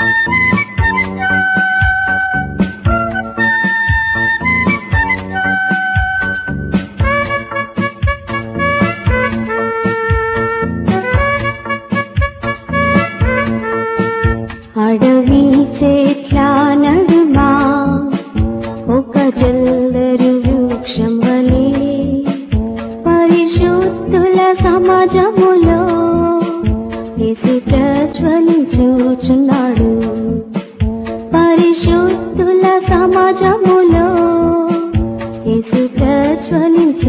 Thank you. ప్రజ్వలించుచున్నాడు పరిశుద్ధుల సమాజములో యేసు ప్రజ్వలించుచున్నాడు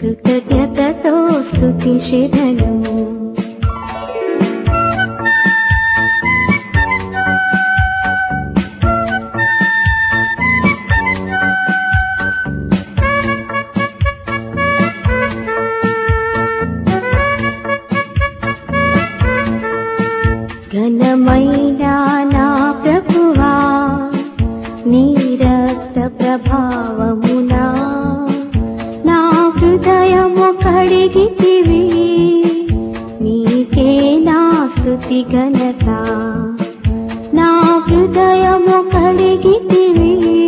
कृतव्यततो सुनमयिना प्रभुवा नीरक्तप्रभा ఘనత. నా హృదయము కడిగితివి.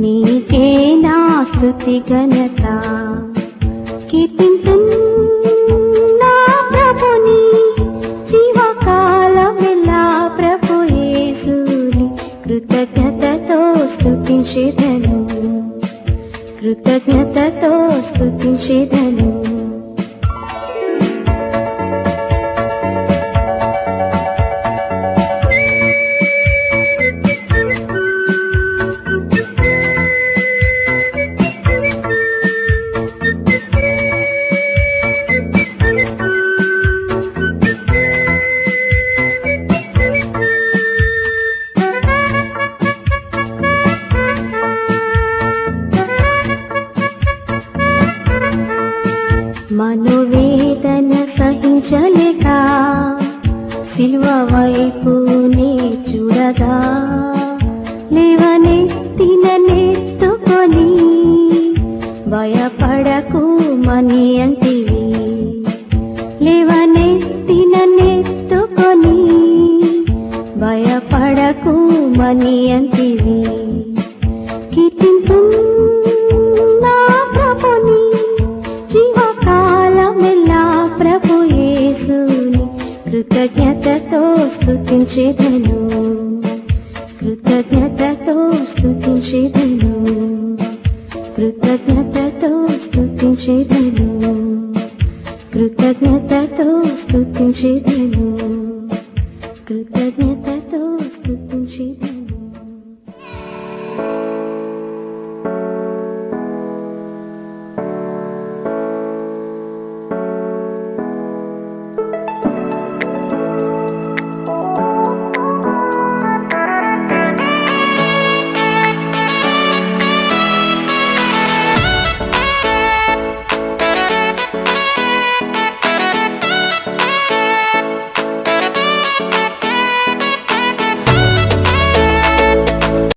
నీకే నా స్తుతి ఘనత. కీర్తింతున్ నా ప్రభుని. జీవకాలమెల్లా ప్రభు యేసుని. కృతజ్ఞతతో స్థుతించేదను కృతజ్ఞతతో స్తుతించెదను. మనోవేదన సహించలేక సిల్వ వైపు నీ చూడగా లేవనెత్తిన నెత్తుకొని భయపడకు మని అంటివి. లేవనెత్తిన నెత్తుకొని భయపడకు మని అంటివి. స్థుతించేదను కృతజ్ఞతతో స్థుతించేదను కృతజ్ఞతతో స్థుతించేదను కృతజ్ఞత